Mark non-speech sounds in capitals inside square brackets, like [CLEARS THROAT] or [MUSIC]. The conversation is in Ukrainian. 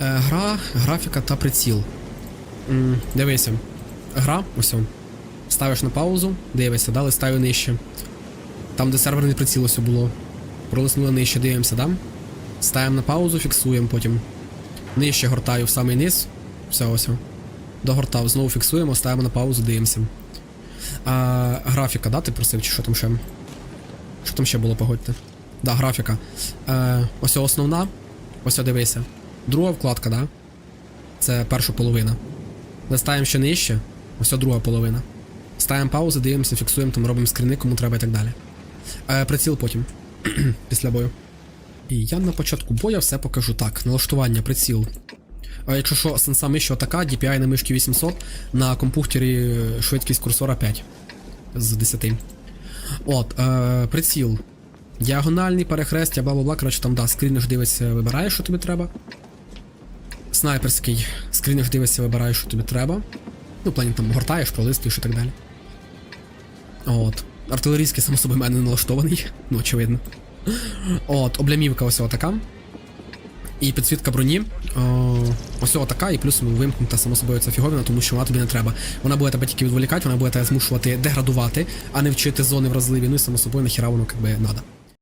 Е, гра, графіка та приціл. М, дивися. Гра, ось. Ставиш на паузу, дивишся, да, листаю нижче. Там, де серверний приціл ось було. Пролиснули нижче, дивимося, да? Ставимо на паузу, фіксуємо потім. Нижче гортаю в самий низ. Все ось. Догортав, знову фіксуємо, ставимо на паузу, дивимося. А, графіка, да, ти просив, чи що там ще? Що там ще було, погодьте? Да, графіка. Е, ось основна. Ось дивися. Друга вкладка, да? Це перша половина. Листаємо ще нижче. Ось друга половина. Ставимо паузу, дивимося, фіксуємо, там робимо скріни, кому треба і так далі. Е, приціл потім. [CLEARS THROAT] Після бою. І я на початку бою все покажу так. Налаштування, приціл. А якщо що, сенса миші така, DPI на мишки 800, на компухтері швидкість курсора 5 з 10. От, е, приціл. Діагональний, перехрестя, бла бла бла. Коротше, там да, скріниш дивишся, вибираєш, що тобі треба. Снайперський. Скріниш дивишся, вибираєш, що тобі треба. Ну, плані там гортаєш, пролистуєш і так далі. От. Артилерійський, само собою, в мене не налаштований. Ну, очевидно. От, облямівка ось така. І підсвітка броні. О, ось така, і плюс вимкнута само собою ця фіговина, тому що вона тобі не треба. Вона буде тебе тільки відволікати, вона буде тебе змушувати деградувати, а не вчити зони вразливі. Ну і само собою нахіра воно якби надо.